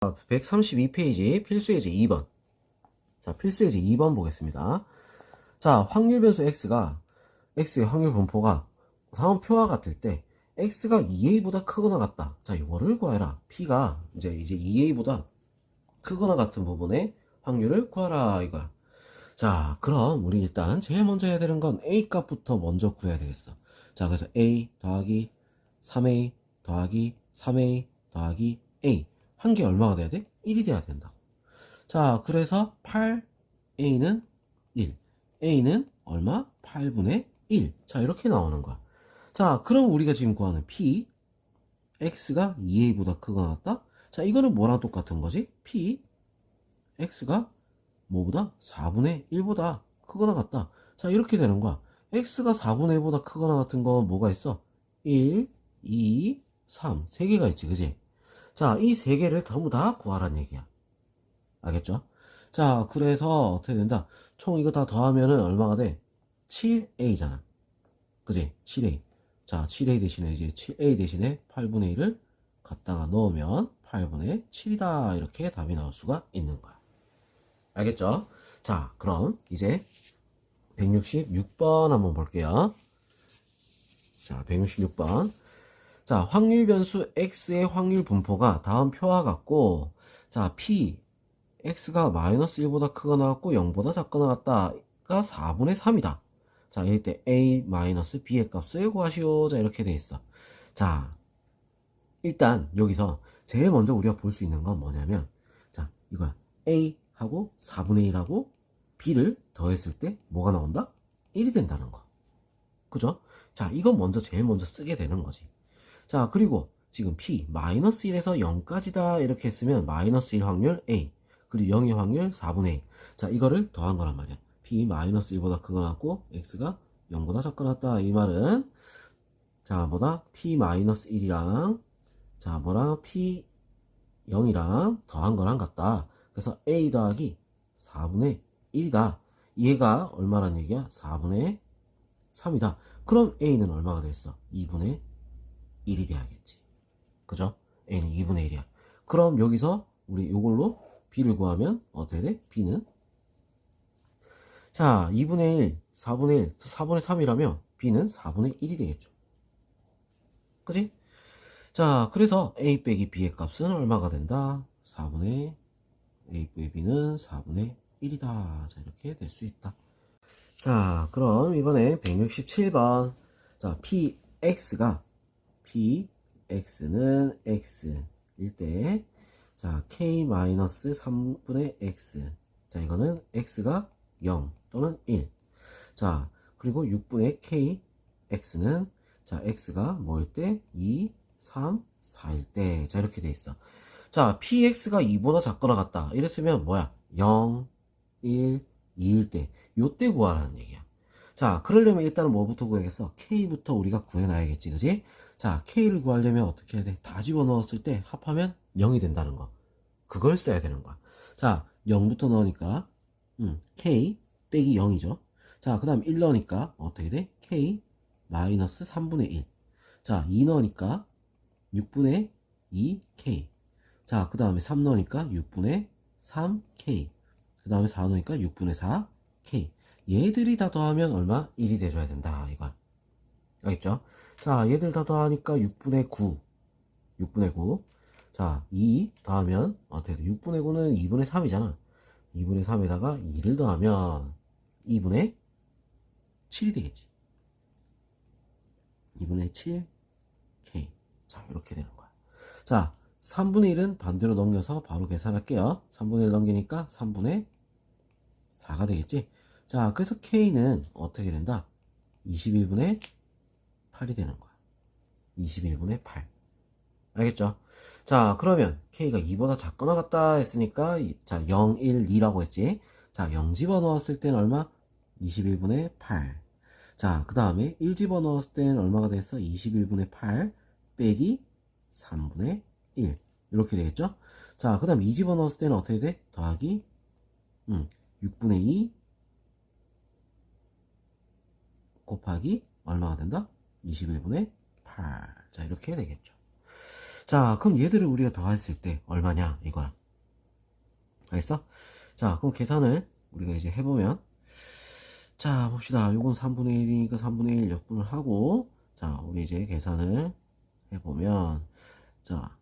132페이지 필수 예제 2번. 자, 필수 예제 2번 보겠습니다. 자, 확률 변수 x가 x의 확률 분포가 상황표와 같을 때 x가 2a보다 크거나 같다. 자, 이거를 구해라. p가 이제 이제 2a보다 크거나 같은 부분의 확률을 구하라 이거야. 자, 그럼 우리 일단 제일 먼저 해야 되는 건 a 값부터 먼저 구해야 되겠어. 자, 그래서 a 더하기 3a 더하기 3a 더하기 a 한 개 얼마가 돼야 돼? 1이 돼야 된다고. 자, 그래서 8a는 1, a는 얼마? 8분의 1. 자, 이렇게 나오는 거야. 자, 그럼 우리가 지금 구하는 p, x가 2a보다 크거나 같다? 자, 이거는 뭐랑 똑같은 거지? p, x가 뭐보다? 4분의 1보다 크거나 같다. 자, 이렇게 되는 거야. x가 4분의 1보다 크거나 같은 건 뭐가 있어? 1, 2, 3. 세 개가 있지, 그지? 자, 이 세 개를 전부 다 구하란 얘기야. 알겠죠? 자, 그래서 어떻게 된다? 총 이거 다 더하면은 얼마가 돼? 7a잖아. 그지? 7a. 자, 7a 대신에 이제 7a 대신에 8분의 1을 갖다가 넣으면 8분의 7이다. 이렇게 답이 나올 수가 있는 거야. 알겠죠? 자, 그럼 이제 166번 한번 볼게요. 자, 166번. 자, 확률 변수 x의 확률 분포가 다음 표와 같고, 자, p, x가 마이너스 1보다 크거나 같고 0보다 작거나 같다가 4분의 3이다. 자, 이럴 때 a 마이너스 b의 값을 구하시오. 자, 이렇게 돼 있어. 자, 일단 여기서 제일 먼저 우리가 볼 수 있는 건 뭐냐면, 자, 이거야. a 하고 4분의 1하고 b를 더했을 때 뭐가 나온다? 1이 된다는 거. 그죠? 자, 이건 먼저 제일 먼저 쓰게 되는 거지. 자, 그리고 지금 p 마이너스 1에서 0까지다 이렇게 했으면 마이너스 1 확률 a 그리고 0의 확률 4분의 1. 자, 이거를 더한 거란 말이야. p 마이너스 1보다 크거나 같고 x가 0보다 작거나 같다. 이 말은 자, 뭐다? p 마이너스 1이랑 자, 뭐랑 p 0이랑 더한 거랑 같다. 그래서 a 더하기 4분의 1이다. 얘가 얼마란 얘기야? 4분의 3이다. 그럼 a는 얼마가 됐어? 2분의 1이 돼야겠지. 그죠? a는 2분의 1이야. 그럼 여기서 우리 이걸로 b를 구하면 어떻게 돼? b는 자, 2분의 1, 4분의 1, 4분의 3이라면 b는 4분의 1이 되겠죠. 그지? 자, 그래서 a 빼기 b의 값은 얼마가 된다? 4분의 a 빼기 b는 4분의 1이다. 자, 이렇게 될 수 있다. 자, 그럼 이번에 167번. 자, px가 px는 x일 때, 자, k-3분의 x. 자, 이거는 x가 0 또는 1. 자, 그리고 6분의 k, x는, 자, x가 뭐일 때? 2, 3, 4일 때. 자, 이렇게 돼 있어. 자, px가 2보다 작거나 같다. 이랬으면 뭐야? 0, 1, 2일 때. 요때 구하라는 얘기야. 자, 그러려면 일단은 뭐부터 구해야겠어? k부터 우리가 구해놔야겠지, 그지? 자, k를 구하려면 어떻게 해야 돼? 다 집어넣었을 때 합하면 0이 된다는 거. 그걸 써야 되는 거야. 자, 0부터 넣으니까, 음, k 빼기 0이죠. 자, 그 다음 1 넣으니까 어떻게 돼? k 마이너스 3분의 1. 자, 2 넣으니까 6분의 2k. 자, 그 다음에 3 넣으니까 6분의 3k. 그 다음에 4 넣으니까 6분의 4k. 얘들이 다 더하면 얼마? 1이 돼줘야 된다. 이건. 알겠죠? 자, 얘들 다 더하니까 6분의 9. 6분의 9. 자, 2 더하면 어떻게 돼? 6분의 9는 2분의 3이잖아. 2분의 3에다가 2를 더하면 2분의 7이 되겠지. 2분의 7k. 자, 이렇게 되는 거야. 자, 3분의 1은 반대로 넘겨서 바로 계산할게요. 3분의 1 넘기니까 3분의 4가 되겠지. 자, 그래서 k는 어떻게 된다? 21분의 8이 되는 거야. 21분의 8. 알겠죠? 자, 그러면 k가 2보다 작거나 같다 했으니까 자, 0, 1, 2라고 했지. 자, 0 집어넣었을 때는 얼마? 21분의 8. 자, 그 다음에 1 집어넣었을 때는 얼마가 됐어? 21분의 8 빼기 3분의 1. 이렇게 되겠죠? 자, 그 다음 2 집어넣었을 때는 어떻게 돼? 더하기 음, 6분의 2 곱하기 얼마가 된다? 21분의 8. 자, 이렇게 되겠죠. 자, 그럼 얘들을 우리가 더했을 때 얼마냐? 이거야. 알겠어? 자, 그럼 계산을 우리가 이제 해보면 자, 봅시다. 요건 3분의 1이니까 3분의 1 역분을 하고 자, 우리 이제 계산을 해보면 자,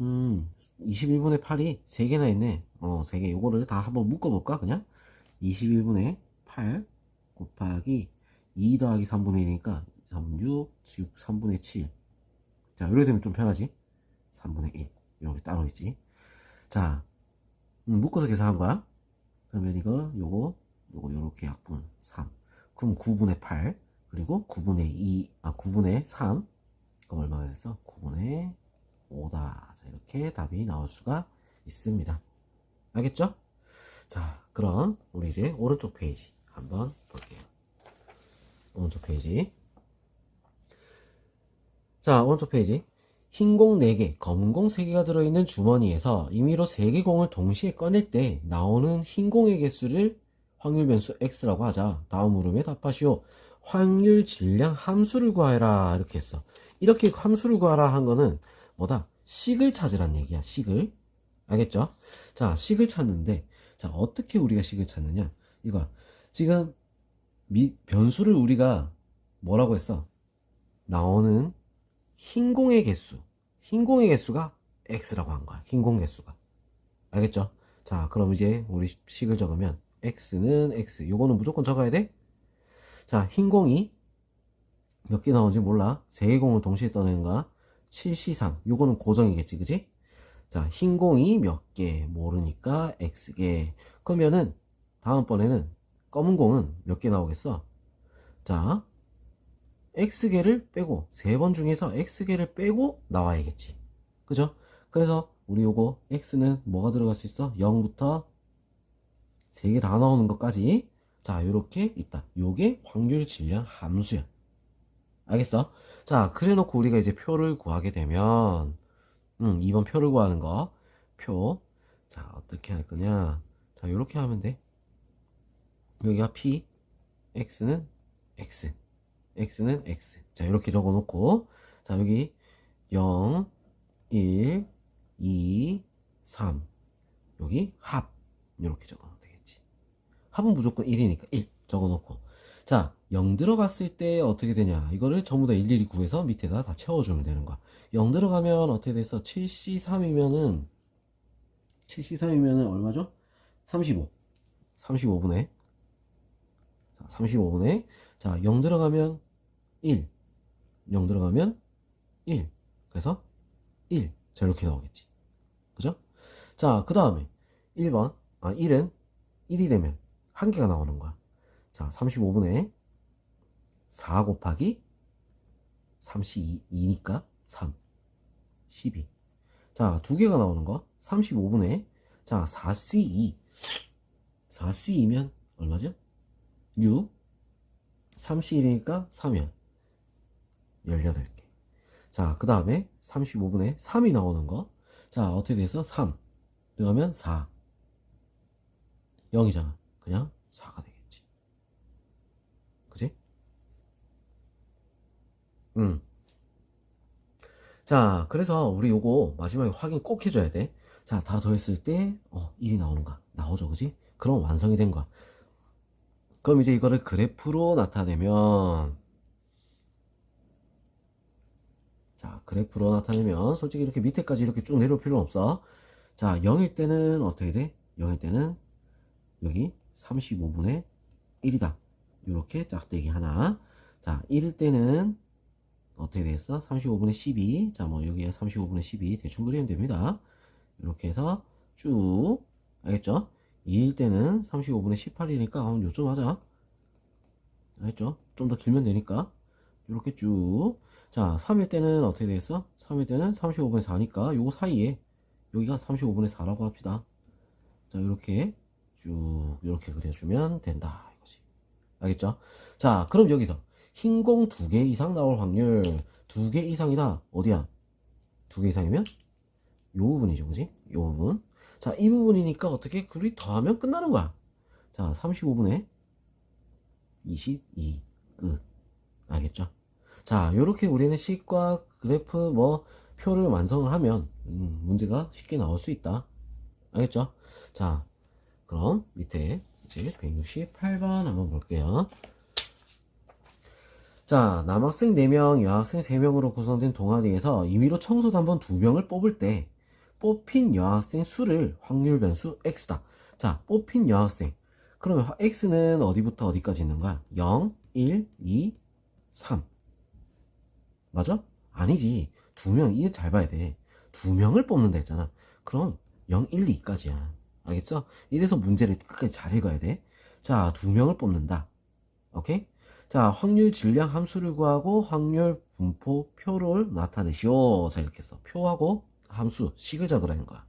음, 21분의 8이 3개나 있네. 어, 3개. 요거를 다 한번 묶어볼까, 그냥? 21분의 8 곱하기 2 더하기 3분의 1이니까 3, 6, 6, 3분의 7. 자, 이렇게 되면 좀 편하지? 3분의 1. 이렇게 따로 있지. 자, 음, 묶어서 계산한 거야. 그러면 이거, 요거, 요거, 요렇게 약분 3. 그럼 9분의 8. 그리고 9분의 2, 아, 9분의 3. 그럼 얼마가 됐어? 9분의 5다. 자, 이렇게 답이 나올 수가 있습니다. 알겠죠? 자, 그럼 우리 이제 오른쪽 페이지 한번 볼게요. 오른쪽 페이지. 자, 오른쪽 페이지. 흰 공 4개, 검은 공 3개가 들어있는 주머니에서 임의로 3개 공을 동시에 꺼낼 때 나오는 흰 공의 개수를 확률 변수 x라고 하자. 다음 물음에 답하시오. 확률 질량 함수를 구하라. 이렇게 했어. 이렇게 함수를 구하라 한 거는 뭐다? 식을 찾으란 얘기야. 식을. 알겠죠? 자, 식을 찾는데 자, 어떻게 우리가 식을 찾느냐? 이거 지금 미, 변수를 우리가 뭐라고 했어? 나오는 흰 공의 개수. 흰 공의 개수가 x라고 한 거야. 흰 공 개수가. 알겠죠? 자, 그럼 이제 우리 식을 적으면 x는 x. 요거는 무조건 적어야 돼? 자, 흰 공이 몇 개 나오는지 몰라. 세 개 공을 동시에 떠내는 거야. 7C3. 요거는 고정이겠지, 그지? 자, 흰 공이 몇 개 모르니까 x개. 그러면은 다음번에는 검은 공은 몇 개 나오겠어? 자, x개를 빼고 세 번 중에서 x개를 빼고 나와야겠지. 그죠? 그래서 우리 요거 x는 뭐가 들어갈 수 있어? 0부터 3개 다 나오는 것까지 자, 요렇게 있다. 요게 확률 질량 함수야. 알겠어? 자, 그래 놓고 우리가 이제 표를 구하게 되면 음, 2번 표를 구하는 거. 표. 자, 어떻게 할 거냐? 자, 요렇게 하면 돼. 여기가 p, x는 x. x는 x. 자, 이렇게 적어 놓고 자, 여기 0, 1, 2, 3. 여기 합. 이렇게 적어 놓으면 되겠지. 합은 무조건 1이니까 1 적어 놓고 자, 0 들어갔을 때 어떻게 되냐? 이거를 전부 다 일일이 구해서 밑에다 다 채워주면 되는 거야. 0 들어가면 어떻게 됐어? 7C3이면은 7C3이면은 얼마죠? 35. 35분의 자, 35분의 자, 0 들어가면 1. 0 들어가면 1. 그래서 1. 자, 이렇게 나오겠지. 그죠? 자, 그 다음에 1번. 아, 1은 1이 되면 한 개가 나오는 거야. 자, 35분의 4 곱하기 32니까 3. 12. 자, 두 개가 나오는 거. 35분의 자, 4C2. 4C2면 얼마죠? 6. 3C1이니까 3이야. 18개. 자, 그 다음에 35분의 3이 나오는 거. 자, 어떻게 돼서 3. 들어가면 4. 0이잖아. 그냥 4가 되겠지. 그지? 음. 자, 그래서 우리 요거 마지막에 확인 꼭 해줘야 돼. 자, 다 더했을 때, 어, 1이 나오는가? 나오죠, 그지? 그럼 완성이 된 거야. 그럼 이제 이거를 그래프로 나타내면, 자, 그래프로 나타내면, 솔직히 이렇게 밑에까지 이렇게 쭉 내려올 필요는 없어. 자, 0일 때는 어떻게 돼? 0일 때는, 여기 35분의 1이다. 이렇게 짝대기 하나. 자, 1일 때는, 어떻게 되겠어? 35분의 12. 자, 뭐, 여기에 35분의 12 대충 그리면 됩니다. 이렇게 해서 쭉, 알겠죠? 2일 때는 35분의 18이니까, 어, 요점 하자. 알겠죠? 좀 더 길면 되니까. 이렇게 쭉. 자, 3일 때는 어떻게 되겠어? 3일 때는 35분의 4니까, 요거 사이에, 여기가 35분의 4라고 합시다. 자, 이렇게 쭉, 이렇게 그려주면 된다. 이거지. 알겠죠? 자, 그럼 여기서, 흰 공 두 개 이상 나올 확률 두 개 이상이다 어디야 두 개 이상이면 요 부분이죠 그지 요 부분 자 이 부분이니까 어떻게 둘이 더하면 끝나는 거야 자 35분의 22 끝 알겠죠 자 요렇게 우리는 식과 그래프 뭐 표를 완성을 하면 음, 문제가 쉽게 나올 수 있다. 알겠죠? 자, 그럼 밑에 이제 168번 한번 볼게요. 자, 남학생 4명, 여학생 3명으로 구성된 동아리에서 임의로 청소 단번 2명을 뽑을 때 뽑힌 여학생 수를 확률 변수 x다. 자, 뽑힌 여학생. 그러면 x는 어디부터 어디까지 있는 거야? 0, 1, 2, 3. 맞아? 아니지. 두 명, 이게 잘 봐야 돼. 두 명을 뽑는다 했잖아. 그럼 0, 1, 2까지야. 알겠죠? 이래서 문제를 끝까지 잘 읽어야 돼. 자, 두 명을 뽑는다. 오케이? 자, 확률 질량 함수를 구하고 확률 분포 표를 나타내시오. 자, 이렇게 써. 표하고 함수, 식을 적으라는 거야.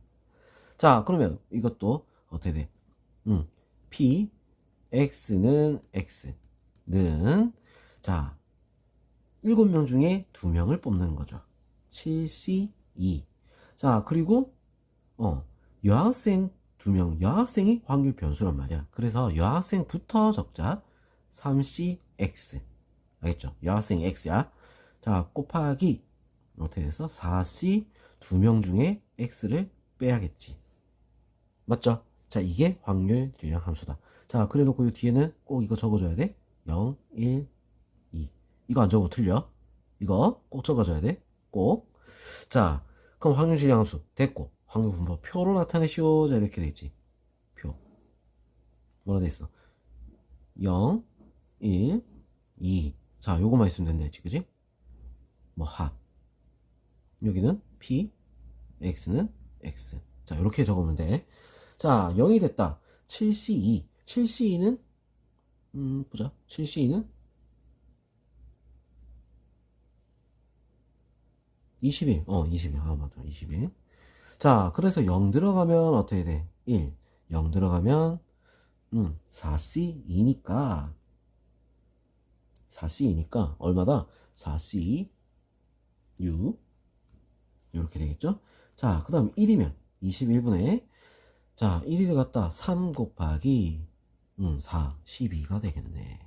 자, 그러면 이것도 어떻게 돼? 음, P, X는 X는, 자, 7명 중에 2명을 뽑는 거죠. 7C2. 자, 그리고, 어, 여학생 2명, 여학생이 확률 변수란 말이야. 그래서 여학생부터 적자 3CX. 알겠죠? 여학생 X야. 자, 곱하기, 어떻게 돼서 4C 2명 중에 X를 빼야겠지. 맞죠? 자, 이게 확률 질량 함수다. 자, 그래 놓고 이 뒤에는 꼭 이거 적어줘야 돼. 0, 1, 2. 이거 안 적으면 틀려. 이거 꼭 적어줘야 돼. 꼭. 자, 그럼 확률 질량 함수 됐고, 확률 분포 표로 나타내시오. 자, 이렇게 돼 있지. 표. 뭐라 돼 있어? 0, 1, 2. 자, 요거만 있으면 됐네. 그지? 뭐, 합. 여기는 P, X는 X. 자, 이렇게 적으면 돼. 자, 0이 됐다. 7C2. 7C2는, 음, 보자. 7C2는 21. 어, 21. 아, 맞아. 21. 자, 그래서 0 들어가면 어떻게 돼? 1. 0 들어가면, 음, 4C2니까, 4C이니까, 얼마다? 4C, 6. 이렇게 되겠죠? 자, 그 다음 1이면 21분의 자, 1이 들어갔다 3 곱하기 음, 4, 12가 되겠네.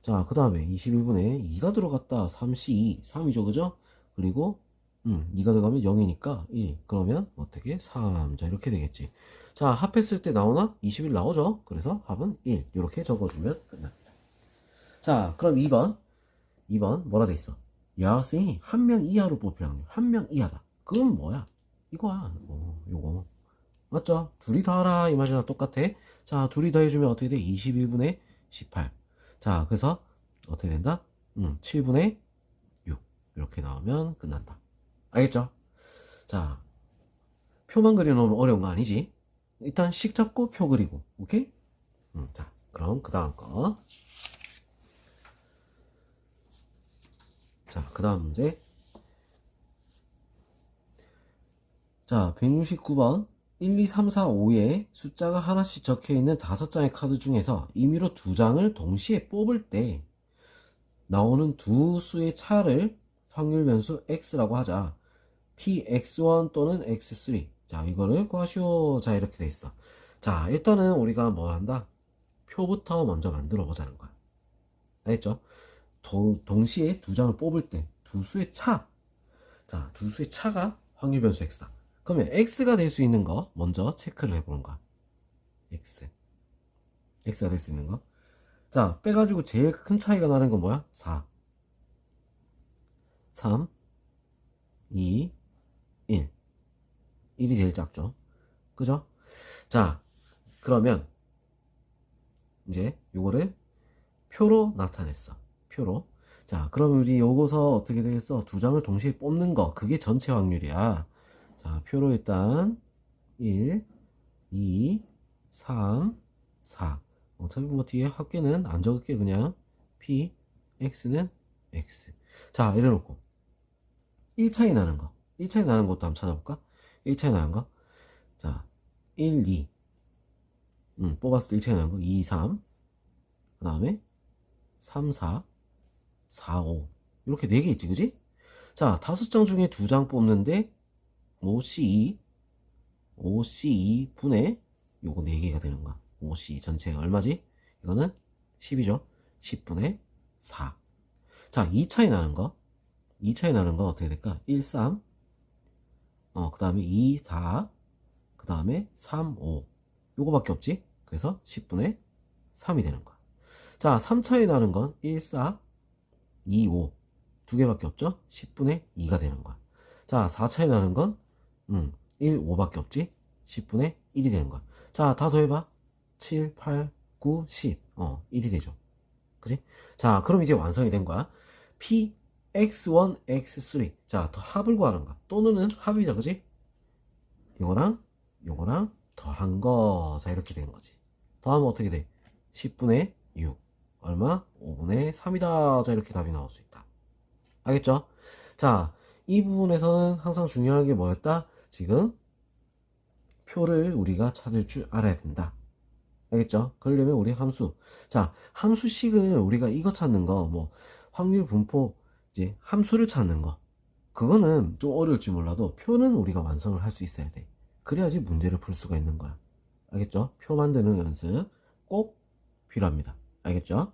자, 그 다음에 21분의 2가 들어갔다 3C2, 3이죠, 그죠? 그리고 음, 2가 들어가면 0이니까 1. 그러면 어떻게? 3. 자, 이렇게 되겠지. 자, 합했을 때 나오나? 21 나오죠? 그래서 합은 1. 이렇게 적어주면 끝납니다. 자, 그럼 2번. 2번 뭐라 돼 있어? 여학생이 한 명 이하로 뽑힐 확률. 한 명 이하다. 그건 뭐야? 이거야. 어, 요거. 맞죠? 둘이 더하라. 이 말이랑 똑같아. 자, 둘이 더해주면 어떻게 돼? 21분의 18. 자, 그래서 어떻게 된다? 음, 7분의 6. 이렇게 나오면 끝난다. 알겠죠? 자, 표만 그려놓으면 어려운 거 아니지? 일단 식 잡고 표 그리고. 오케이? 음, 자, 그럼 그 다음 거. 자, 그 다음 문제. 자, 169번. 1, 2, 3, 4, 5에 숫자가 하나씩 적혀 있는 다섯 장의 카드 중에서 임의로 두 장을 동시에 뽑을 때 나오는 두 수의 차를 확률 변수 x라고 하자. px1 또는 x3. 자, 이거를 구하시오. 자, 이렇게 돼 있어. 자, 일단은 우리가 뭐 한다? 표부터 먼저 만들어 보자는 거야. 알겠죠? 동, 동시에 두 장을 뽑을 때 두 수의 차. 자, 두 수의 차가 확률 변수 x다. 그러면 x가 될 수 있는 거 먼저 체크를 해보는 거야. x. x가 될 수 있는 거. 자, 빼가지고 제일 큰 차이가 나는 건 뭐야? 4. 3, 2, 1. 1이 제일 작죠. 그죠? 자, 그러면 이제 요거를 표로 나타냈어. 표로. 자, 그럼 우리 요거서 어떻게 되겠어? 두 장을 동시에 뽑는 거. 그게 전체 확률이야. 자, 표로 일단 1, 2, 3, 4. 어차피 뭐 뒤에 합계는 안 적을게 그냥 P, X는 X. 자, 이래 놓고 1차이 나는 거. 1차이 나는 것도 한번 찾아볼까? 1차이 나는 거. 자, 1, 2. 음, 뽑았을 때 1차이 나는 거. 2, 3. 그 다음에 3, 4, 4, 5. 이렇게 4개 있지, 그지? 자, 다섯 장 중에 두 장 뽑는데 5C2, 5C2 분의 요거 4개가 되는 거야. 5C 전체가 얼마지? 이거는 10이죠. 10분의 4. 자, 2차이 나는 거. 2차이 나는 거 어떻게 될까? 1, 3, 어, 그 다음에 2, 4, 그 다음에 3, 5. 요거밖에 없지? 그래서 10분의 3이 되는 거야. 자, 3차이 나는 건 1, 4, 2, 5. 두 개밖에 없죠? 10분의 2가 되는 거야. 자, 4차이 나는 건, 음, 1, 5밖에 없지? 10분의 1이 되는 거야. 자, 다 더해봐. 7, 8, 9, 10. 어, 1이 되죠. 그지? 자, 그럼 이제 완성이 된 거야. P, X1, X3. 자, 더 합을 구하는 거야. 또는 합이죠. 그지? 요거랑, 요거랑 더한 거. 자, 이렇게 되는 거지. 더하면 어떻게 돼? 10분의 6. 얼마? 5분의 3이다. 자, 이렇게 답이 나올 수 있다. 알겠죠? 자, 이 부분에서는 항상 중요한 게 뭐였다? 지금 표를 우리가 찾을 줄 알아야 된다. 알겠죠? 그러려면 우리 함수. 자, 함수식을 우리가 이거 찾는 거, 뭐, 확률 분포, 이제 함수를 찾는 거. 그거는 좀 어려울지 몰라도 표는 우리가 완성을 할 수 있어야 돼. 그래야지 문제를 풀 수가 있는 거야. 알겠죠? 표 만드는 연습 꼭 필요합니다. 알겠죠?